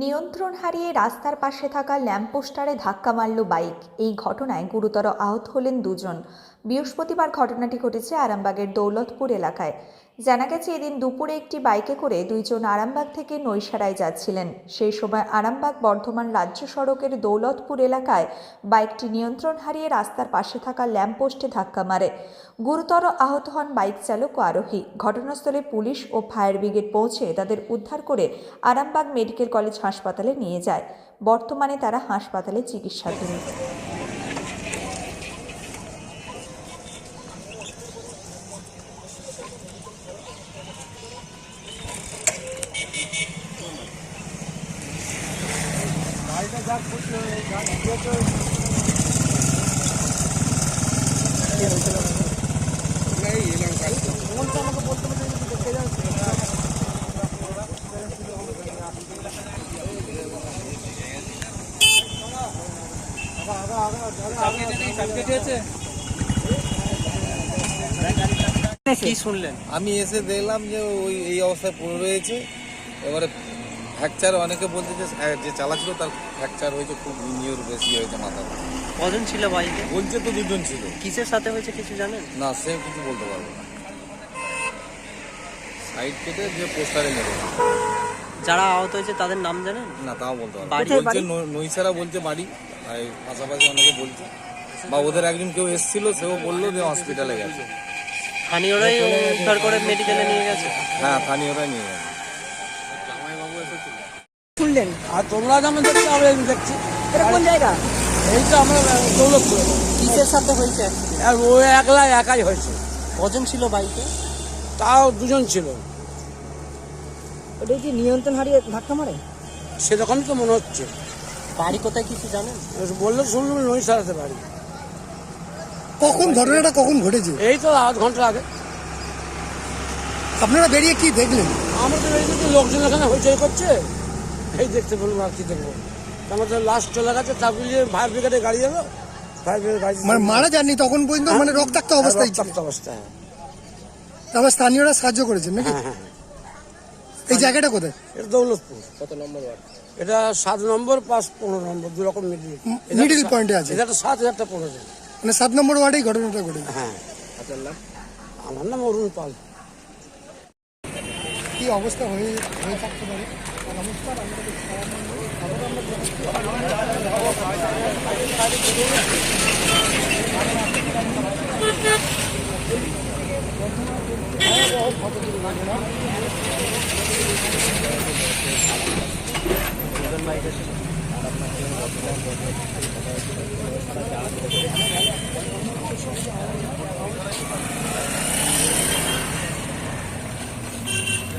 নিয়ন্ত্রণ হারিয়ে রাস্তার পাশে থাকা ল্যাম্পপোস্টারে ধাক্কা মারল বাইক। এই ঘটনায় গুরুতর আহত হলেন দুজন। বৃহস্পতিবার ঘটনাটি ঘটেছে আরামবাগের দৌলতপুর এলাকায়। জানা গেছে, এদিন দুপুরে একটি বাইকে করে দুইজন আরামবাগ থেকে নৈশারায় যাচ্ছিলেন। সেই সময় আরামবাগ বর্ধমান রাজ্য সড়কের দৌলতপুর এলাকায় বাইকটি নিয়ন্ত্রণ হারিয়ে রাস্তার পাশে থাকা ল্যাম্পপোস্টে ধাক্কা মারে। গুরুতর আহত হন বাইক চালক ও আরোহী। ঘটনাস্থলে পুলিশ ও ফায়ার ব্রিগেড পৌঁছে তাদের উদ্ধার করে আরামবাগ মেডিকেল কলেজ হাসপাতালে নিয়ে যায়। বর্তমানে তারা হাসপাতালে চিকিৎসাধীন। কি শুনলেন? আমি এসে দেখলাম যে ওই এই অবস্থায় পড়ে রয়েছে। এবারে ফ্র্যাকচার অনেকে বলছে যে আহ, যে চালাচ্ছিল তার ফ্র্যাকচার হয়েছে খুব ইঞ্জিওর বেশি হয়েছে মাথা কজন ছিল বাইকে? বলছে তো দুজন ছিল। কিসের সাথে হয়েছে কিছু জানেন? না সে কিছু বলতে পারব না। সাইড কেটে যে পোস্টারে মেরে যারা আহত হয়েছে তাদের নাম জানেন? না তাও বলতে পারব? বলছে নৈসারা বলছে বাড়ি আর পাশাপাশি অনেকে বলছে। বা ওদের একজন কেউ এসেছিল সেও বলল যে হসপিটালে গেছে। স্থানীয়রাই উদ্ধার করে মেডিকেলে নিয়ে গেছে? হ্যাঁ স্থানীয়রা নিয়ে গেছে। শুনলেন আর তোমরা যেমন দেখছ আমরা এমনি দেখছি। এটা কোন জায়গা? এই তো আমরা দৌলতপুর। কিসের সাথে হয়েছে? আর ও একলা একাই হয়েছে। কজন ছিল বাইকে তাও দুজন ছিল। ওটা কি নিয়ন্ত্রণ হারিয়ে ধাক্কা মারে? সেরকমই তো মনে হচ্ছে। বাড়ি কোথায় কিছু জানেন? বললে শুনলাম নই সারাতে পারি কখন ঘটনাটা কখন ঘটেছে? এই তো আধ ঘণ্টা আগে। আপনারা বেরিয়ে কি দেখলেন? আমরা তো এই লোকজন এখানে হইচই করছে। এই দেখতে বলব আর কি দেখব আমার তো লাস্ট চলে গেছে তারপরে যে ফায়ার ব্রিগেডে গাড়ি এলো ফায়ার ব্রিগেড গাড়ি মানে মারা যাননি তখন পর্যন্ত? মানে রক্তাক্ত অবস্থায় ছিল? রক্তাক্ত অবস্থায় হ্যাঁ। তারপর স্থানীয়রা সাহায্য করেছেন নাকি? হ্যাঁ হ্যাঁ এই জায়গাটা কোথায়? এটা দৌলতপুর। কত নম্বর ওয়ার্ড? এটা সাত নম্বর পাঁচ পনেরো নম্বর দু রকম মিডিল মিডিল পয়েন্টে আছে। এটা তো সাত হাজারটা পনেরো মানে সাত নম্বর ওয়ার্ডেই ঘটনাটা ঘটেছে। হ্যাঁ। আমার নাম অরুণ পাল। অবস্থা হয়ে হয়ে থাকতে পারে।